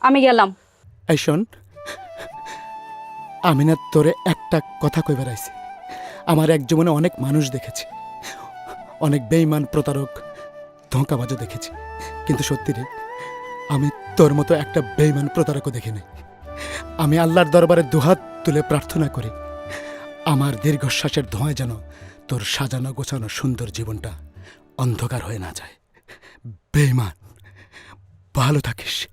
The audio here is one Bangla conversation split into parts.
আমি গেলাম। এই শোন আমি না তোরে একটা কথা কই বেড়াইছি আমার এক জীবনে অনেক মানুষ দেখেছি। অনেক বেইমান প্রতারক, ধোঁকাবাজও দেখেছি। কিন্তু সত্যি রে, আমি তোর মতো একটা বেইমান প্রতারকও দেখিনি আমি আল্লাহর দরবারে দুহাত তুলে প্রার্থনা করি, আমার দীর্ঘশ্বাসের ধোঁয়ায় যেন তোর সাজানো গোছানো সুন্দর জীবনটা অন্ধকার হয়ে না যায়। বেইমান ভালো থাকিস।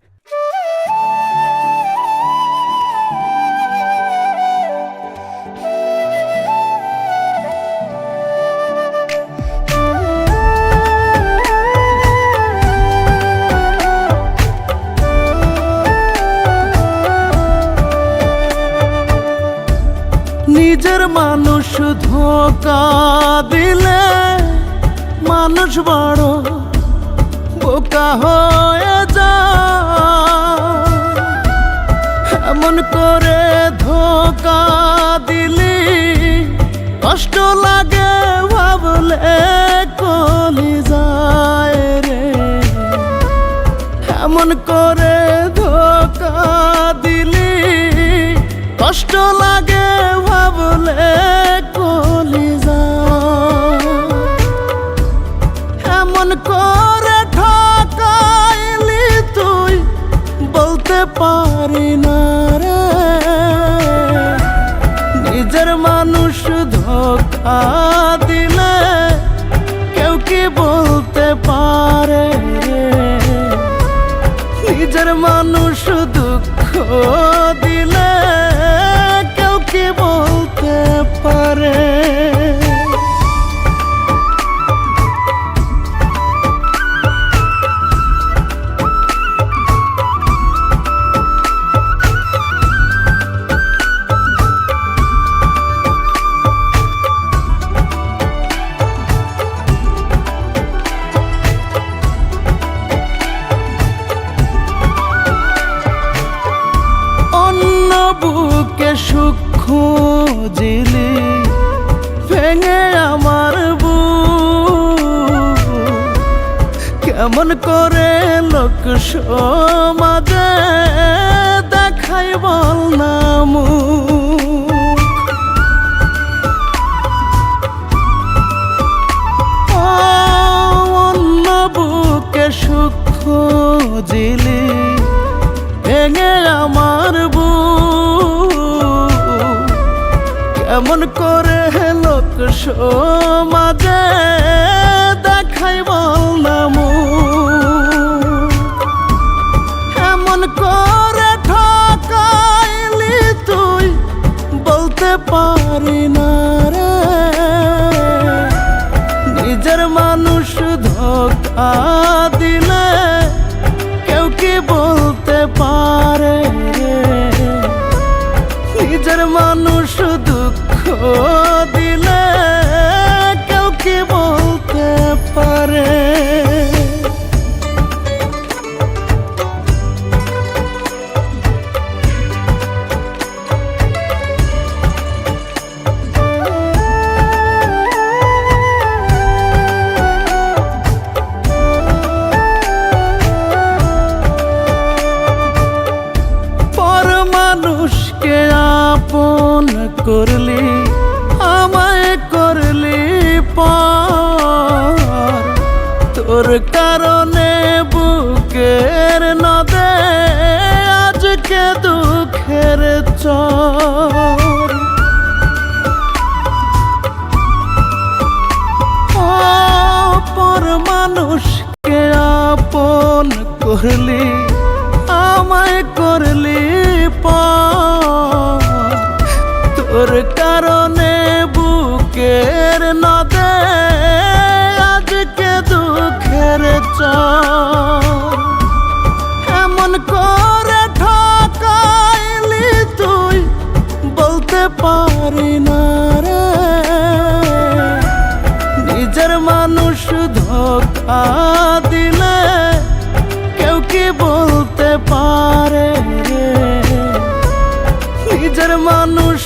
নিজের মানুষ ধোকা দিলে মানুষ বড় বোকা হয়ে যায়। এমন করে ধোকা দিলি, কষ্ট লাগে ভাবলে কলি যায় রে। এমন করে ধোকা দিলি কষ্ট লাগে ভাবলে কলি এমন করে ঠকাইলি তুই, বলতে পারি না রে। নিজের মানুষ ধোকা দিলে কেউ কি বলতে পারে নিজের মানুষ দুঃখ কেমন করে লোক সমাজে দেখাই বল না মুখ ও, অন্য বুকে সুখ খুঁজিলি ভেঙে আমার বুক। কেমন করে লোক সমাজে দিলে কেউ কি বলতে পারে? নিজের মানুষ দুঃখ করলি, আমায় করলি পর। তোর কারণে বুকের নদে আজকে দুঃখের অপর মানুষকে আপন করলি, আমায় করলি বুকের নদে আজকে দুঃখের চর। এমন করে ঠকাইলি তুই, বলতে পারি না রে। নিজের মানুষ ধোকা দিলে কেউ কি বলতে পারে নিজের মানুষ